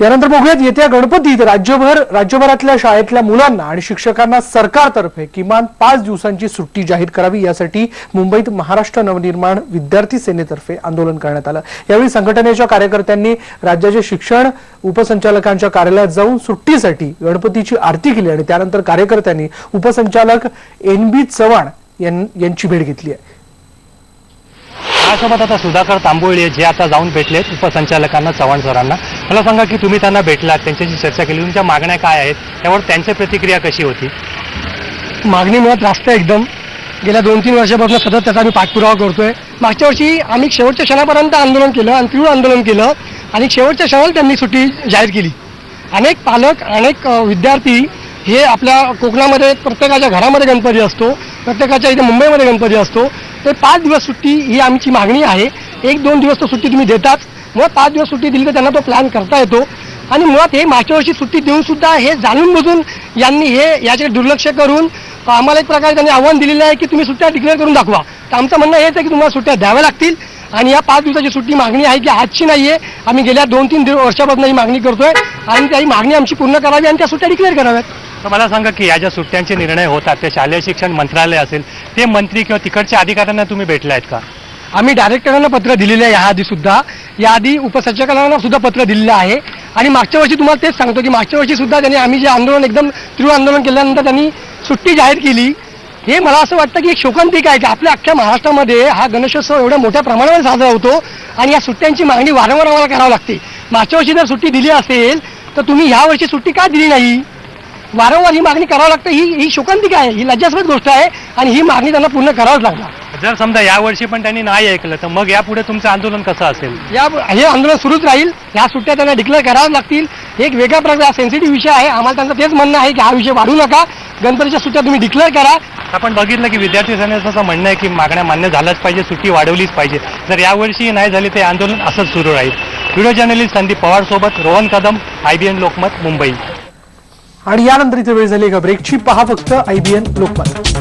यानंतर बघूयात येत्या गणपतीत राज्यभर राज्यभरातल्या शाळेतल्या मुलांना आणि शिक्षकांना सरकारतर्फे किमान पाच दिवसांची सुट्टी जाहीर करावी यासाठी मुंबईत महाराष्ट्र नवनिर्माण विद्यार्थी सेनेतर्फे आंदोलन करण्यात आलं. यावेळी संघटनेच्या कार्यकर्त्यांनी राज्याचे शिक्षण उपसंचालकांच्या कार्यालयात जाऊन सुट्टीसाठी गणपतीची आरती केली आणि त्यानंतर कार्यकर्त्यांनी उपसंचालक एन बी चव्हाण यांची भेट घेतली आहे. त्यासोबत आता सुधाकर तांबोळी जे आता जाऊन भेटलेत उपसंचालकांना चव्हाण सरांना. मला सांगा की तुम्ही त्यांना भेटलात त्यांच्याशी चर्चा केली तुमच्या मागण्या काय आहेत? त्यावर त्यांची प्रतिक्रिया कशी होती? मागणी मिळत रास्त आहे एकदम. गेल्या दोन तीन वर्षापासून सतत त्याचा आम्ही पाठपुरावा करतोय. मागच्या वर्षी आम्ही शेवटच्या क्षणापर्यंत आंदोलन केलं आणि तीव्र आंदोलन केलं आणि शेवटच्या क्षणाला त्यांनी सुट्टी जाहीर केली. अनेक पालक अनेक विद्यार्थी हे आपल्या कोकणामध्ये प्रत्येकाच्या घरामध्ये गणपती असतो प्रत्येकाच्या इथे मुंबईमध्ये गणपती असतो. ते पाच दिवस सुट्टी ही आमची मागणी आहे. एक दोन दिवस तो सुट्टी तुम्ही देताच मग पाच दिवस सुट्टी दिली तर त्यांना तो प्लॅन करता येतो. आणि मुळात हे मागच्या वर्षी सुट्टी देऊन सुद्धा हे जाणून बुजून यांनी हे याच्याकडे दुर्लक्ष करून आम्हाला एक प्रकारे त्यांनी आव्हान दिलेलं आहे की तुम्ही सुट्ट्या डिक्लेअर करून दाखवा. तर आमचं म्हणणं हेच आहे की तुम्हाला सुट्ट्या द्याव्या लागतील. आणि या पाच दिवसाची सुट्टी मागणी आहे की आजची नाहीये. आम्ही गेल्या दोन तीन वर्षापासून ही मागणी करतोय. आणि त्याही मागणी आमची पूर्ण करावी आणि त्या सुट्ट्या डिक्लेअर कराव्यात. तर मला सांगा की या ज्या सुट्ट्यांचे निर्णय होतात ते शालेय शिक्षण मंत्रालय असेल ते मंत्री किंवा तिकडच्या अधिकाऱ्यांना तुम्ही भेटला आहेत का? आम्ही डायरेक्टरांना पत्र दिलेलं आहे याआधी सुद्धा. याआधी उपसंचालकांना सुद्धा पत्र दिलेलं आहे. आणि मागच्या वर्षी तुम्हाला तेच सांगतो की मागच्या वर्षी सुद्धा त्यांनी आम्ही जे आंदोलन एकदम तीव्र आंदोलन केल्यानंतर त्यांनी सुट्टी जाहीर केली. हे मला असं वाटतं की एक शोकांतिक आहे की आपल्या अख्ख्या महाराष्ट्रामध्ये हा गणेशोत्सव एवढ्या मोठ्या प्रमाणावर साजरा होतो आणि या सुट्ट्यांची मागणी वारंवार आम्हाला करावी लागते. मागच्या वर्षी जर सुट्टी दिली असेल तर तुम्ही ह्या वर्षी सुट्टी का दिली नाही? वारंवार ही मागणी करावं लागते. ही ही शोकांतिक आहे. ही लज्जास्पद गोष्ट आहे आणि ही मागणी त्यांना पूर्ण करावंच लागणार. जर समजा यावर्षी पण त्यांनी नाही ऐकलं तर मग यापुढे तुमचं आंदोलन कसं असेल? या हे आंदोलन सुरूच राहील. ह्या सुट्ट्या त्यांना डिक्लेअर कराव्याच लागतील. एक वेगळ्या प्रकारचा सेन्सिटिव्ह विषय आहे. आम्हाला त्यांचं तेच म्हणणं आहे की हा विषय वाढू नका. गणपतीच्या सुट्ट्या तुम्ही डिक्लेअर करा. आपण बघितलं की विद्यार्थी सेनेचं असं म्हणणं आहे की मागण्या मान्य झाल्याच पाहिजे सुट्टी वाढवलीच पाहिजे. जर यावर्षी नाही झाली ते आंदोलन असंच सुरू राहील. व्हिडिओ जर्नलिस्ट संदीप पवार सोबत रोहन कदम आयबीएन लोकमत मुंबई. आणि यानंतर इथे वेळ झाली एका ब्रेकची पहा फक्त आयबीएन लोकमत.